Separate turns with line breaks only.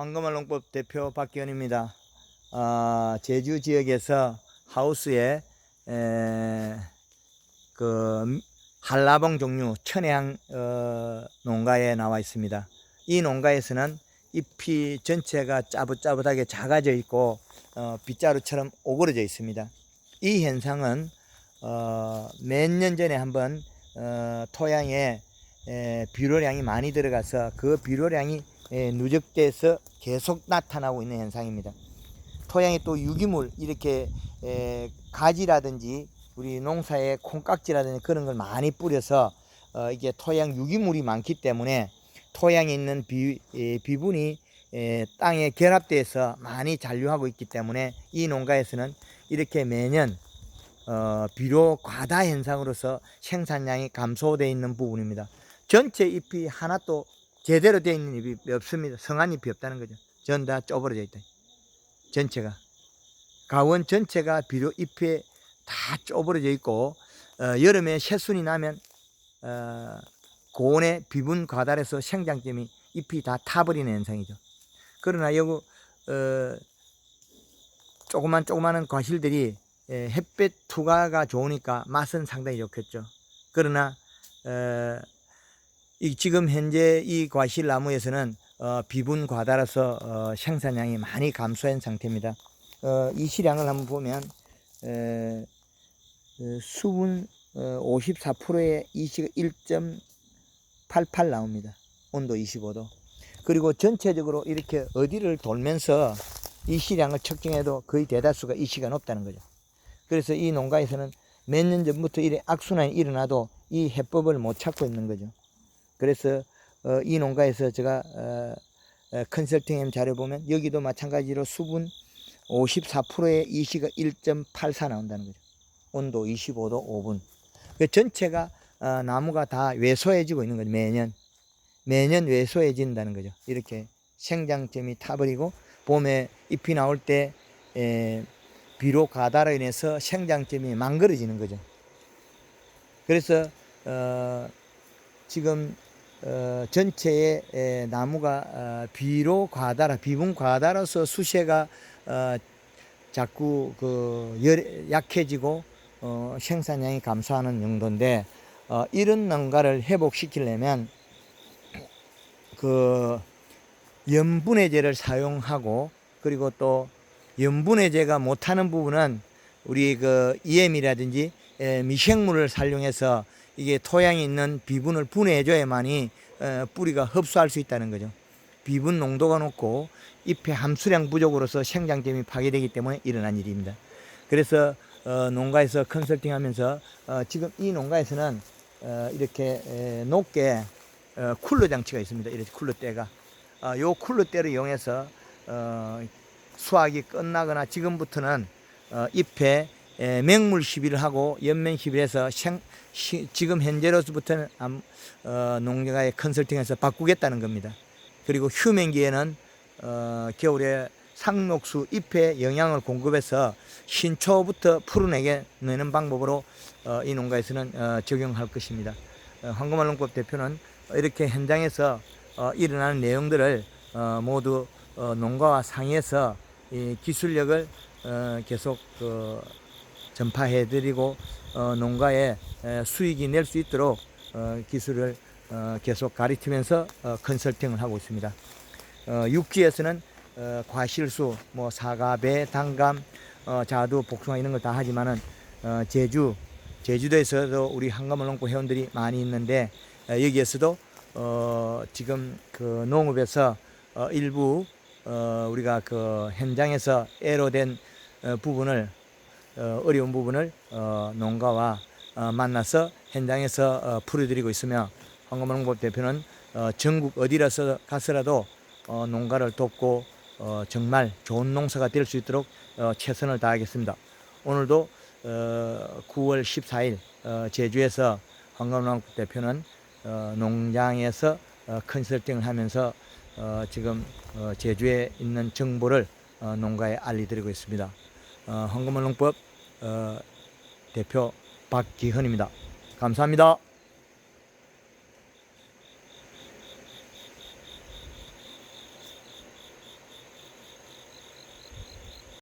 황금알 농법 대표 박기현입니다. 아, 제주 지역에서 하우스에 에, 그 한라봉 종류 천혜향 어, 농가에 나와 있습니다. 이 농가에서는 잎이 전체가 짜붓짜붓하게 작아져 있고 어, 빗자루처럼 오그러져 있습니다. 이 현상은 어, 몇 년 전에 한번 어, 토양에 에, 비료량이 많이 들어가서 그 비료량이 에, 누적돼서 계속 나타나고 있는 현상입니다. 토양에 또 유기물 이렇게 에, 가지라든지 우리 농사에 콩깍지라든지 그런 걸 많이 뿌려서 어, 이게 토양 유기물이 많기 때문에 토양에 있는 비, 에, 비분이 에, 땅에 결합돼서 많이 잔류하고 있기 때문에 이 농가에서는 이렇게 매년 어, 비료 과다 현상으로서 생산량이 감소되어 있는 부분입니다. 전체 잎이 하나도 제대로 되어 있는 잎이 없습니다. 성한 잎이 없다는 거죠. 전 다 쪼그러져 있다. 전체가. 가원 전체가 비료 잎에 다 쪼그러져 있고 어, 여름에 새순이 나면 어, 고온의 비분 과달에서 생장점이 잎이 다 타버리는 현상이죠. 그러나 여기 어, 조그만 조그마한 과실들이 에, 햇볕 투과가 좋으니까 맛은 상당히 좋겠죠. 그러나 어, 이 지금 현재 이 과실 나무에서는 어, 비분 과다라서 어, 생산량이 많이 감소한 상태입니다. 어, 이 시량을 한번 보면 에, 어, 수분 어, 54%에 이시가 1.88 나옵니다. 온도 25도. 그리고 전체적으로 이렇게 어디를 돌면서 이 시량을 측정해도 거의 대다수가 이 시가 높다는 거죠. 그래서 이 농가에서는 몇 년 전부터 이래 악순환이 일어나도 이 해법을 못 찾고 있는 거죠. 그래서 어, 이 농가에서 제가 어, 어, 컨설팅한 자료 보면 여기도 마찬가지로 수분 54%의 이시가 1.84 나온다는 거죠. 온도 25도 5분. 그 전체가 어, 나무가 다 왜소해지고 있는 거죠. 매년 매년 왜소해진다는 거죠. 이렇게 생장점이 타버리고 봄에 잎이 나올 때 에, 비료 가다로 인해서 생장점이 망가져지는 거죠. 그래서 어, 지금 어, 전체의 에, 나무가 어, 비료 과다라 비분 과다로서 수세가 어, 자꾸 그 열, 약해지고 어, 생산량이 감소하는 정도인데 어, 이런 농가를 회복시키려면 그 염분해제를 사용하고 그리고 또 염분해제가 못하는 부분은 우리 그 EM이라든지 에, 미생물을 사용해서 이게 토양에 있는 비분을 분해해줘야만이 어, 뿌리가 흡수할 수 있다는 거죠. 비분 농도가 높고 잎의 함수량 부족으로서 생장점이 파괴되기 때문에 일어난 일입니다. 그래서 어, 농가에서 컨설팅하면서 어, 지금 이 농가에서는 어, 이렇게 에, 높게 어, 쿨러 장치가 있습니다. 이렇게 쿨러 대가 어, 요 쿨러 대를 이용해서 어, 수확이 끝나거나 지금부터는 어, 잎에 에, 맹물 시비를 하고 연면 시비를 해서 생, 시, 지금 현재로서부터는 암, 어, 농가에 컨설팅해서 바꾸겠다는 겁니다. 그리고 휴men기에는 어, 겨울에 상록수 잎에 영양을 공급해서 신초부터 풀어내게 내는 방법으로 어, 이 농가에서는 어, 적용할 것입니다. 어, 황금알 농법 대표는 이렇게 현장에서 어, 일어나는 내용들을 어, 모두 어, 농가와 상의해서 이 기술력을 어, 계속 그 전파해드리고 어, 농가에 에, 수익이 낼 수 있도록 어, 기술을 어, 계속 가르치면서 어, 컨설팅을 하고 있습니다. 어, 육지에서는 어, 과실수, 뭐 사과, 배, 당감, 어, 자두, 복숭아 이런 걸 다 하지만은 어, 제주, 제주도에서도 우리 한가물 농고 회원들이 많이 있는데 어, 여기에서도 어, 지금 그 농업에서 어, 일부 어, 우리가 그 현장에서 애로 된 어, 부분을 어, 어려운 부분을 어, 농가와 어, 만나서 현장에서 어, 풀어드리고 있으며 황금농법 대표는 어, 전국 어디라서 가서라도 어, 농가를 돕고 어, 정말 좋은 농사가 될 수 있도록 어, 최선을 다하겠습니다. 오늘도 어, 9월 14일 어, 제주에서 황금농법 대표는 어, 농장에서 어, 컨설팅을 하면서 어, 지금 어, 제주에 있는 정보를 어, 농가에 알려드리고 있습니다. 어, 황금을 농법 어, 대표 박기현입니다. 감사합니다.